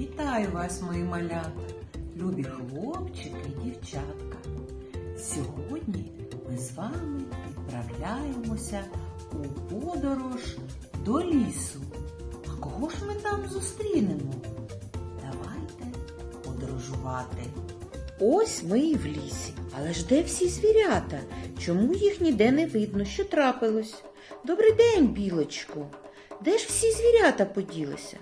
Вітаю вас, мої малята, любі хлопчики і дівчатка. Сьогодні ми з вами відправляємося у подорож до лісу. А кого ж ми там зустрінемо? Давайте подорожувати. Ось ми і в лісі. Але ж де всі звірята? Чому їх ніде не видно? Що трапилось? Добрий день, білочку. Де ж всі звірята поділися?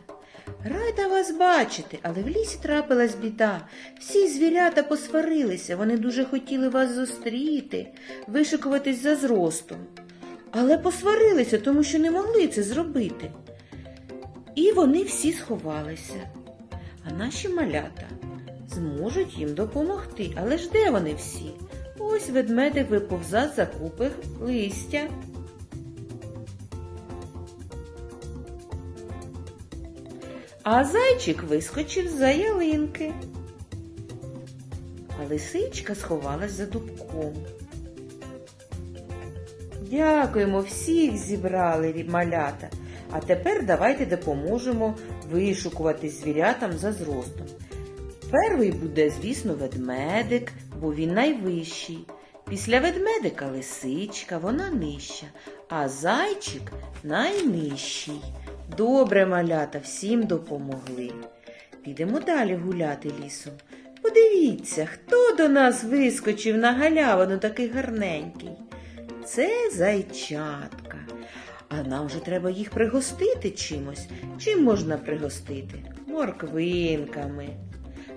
Рада вас бачити, але в лісі трапилась біда. Всі звірята посварилися, вони дуже хотіли вас зустріти, вишикуватись за зростом. Але посварилися, тому що не могли це зробити. І вони всі сховалися. А наші малята зможуть їм допомогти. Але ж де вони всі? Ось ведмедик виповза за купи листя. А зайчик вискочив за ялинки. А лисичка сховалась за дубком. Дякуємо, всіх зібрали малята. А тепер давайте допоможемо вишукувати звірятам за зростом. Перший буде, звісно, ведмедик, бо він найвищий. Після ведмедика лисичка, вона нижча, а зайчик найнижчий. Добре, малята, всім допомогли. Підемо далі гуляти лісом. Подивіться, хто до нас вискочив на галявину такий гарненький. Це зайчатка. А нам вже треба їх пригостити чимось. Чим можна пригостити? Морквинками.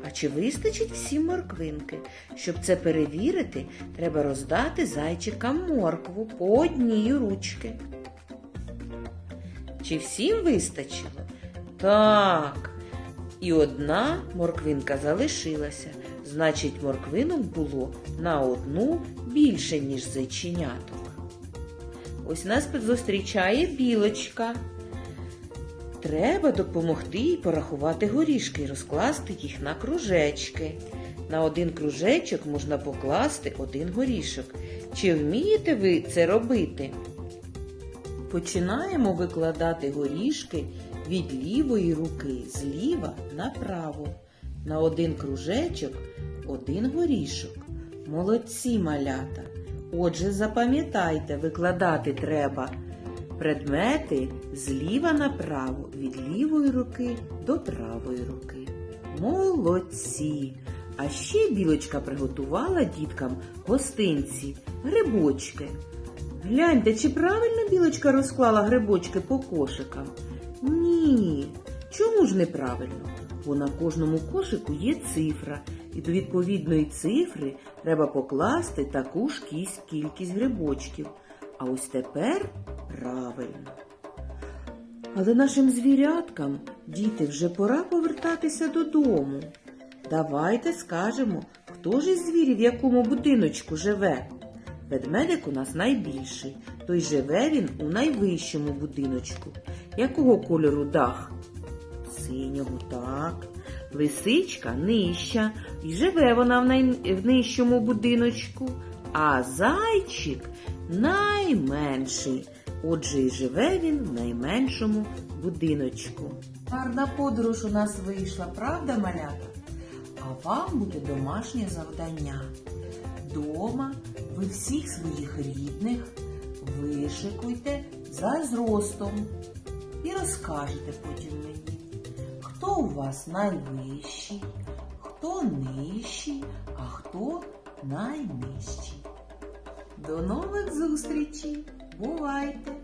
А чи вистачить всім морквинки? Щоб це перевірити, треба роздати зайчикам моркву по одній ручки. Чи всім вистачило? Так. І одна морквинка залишилася. Значить, морквинок було на одну більше, ніж зайченяток. Ось нас зустрічає білочка. Треба допомогти їй порахувати горішки і розкласти їх на кружечки. На один кружечок можна покласти один горішок. Чи вмієте ви це робити? Починаємо викладати горішки від лівої руки зліва направо. На один кружечок один горішок. Молодці малята. Отже, запам'ятайте, викладати треба предмети зліва направо, від лівої руки до правої руки. Молодці! А ще білочка приготувала діткам гостинці, грибочки. Гляньте, чи правильно білочка розклала грибочки по кошикам? Ні. Чому ж неправильно? Бо на кожному кошику є цифра, і до відповідної цифри треба покласти таку ж кість кількість грибочків. А ось тепер правильно. Але нашим звіряткам, діти, вже пора повертатися додому. Давайте скажемо, хто ж із звірів в якому будиночку живе. Ведмедик у нас найбільший, то й живе він у найвищому будиночку. Якого кольору дах? Синього, так. Лисичка нижча, і живе вона в, най... в нижчому будиночку, а зайчик найменший. Отже, і живе він в найменшому будиночку. Гарна подорож у нас вийшла, правда, малята? А вам буде домашнє завдання. Дома ви всіх своїх рідних вишикуйте за зростом і розкажете потім мені, хто у вас найвищий, хто нижчий, а хто найнижчий. До нових зустрічей! Бувайте!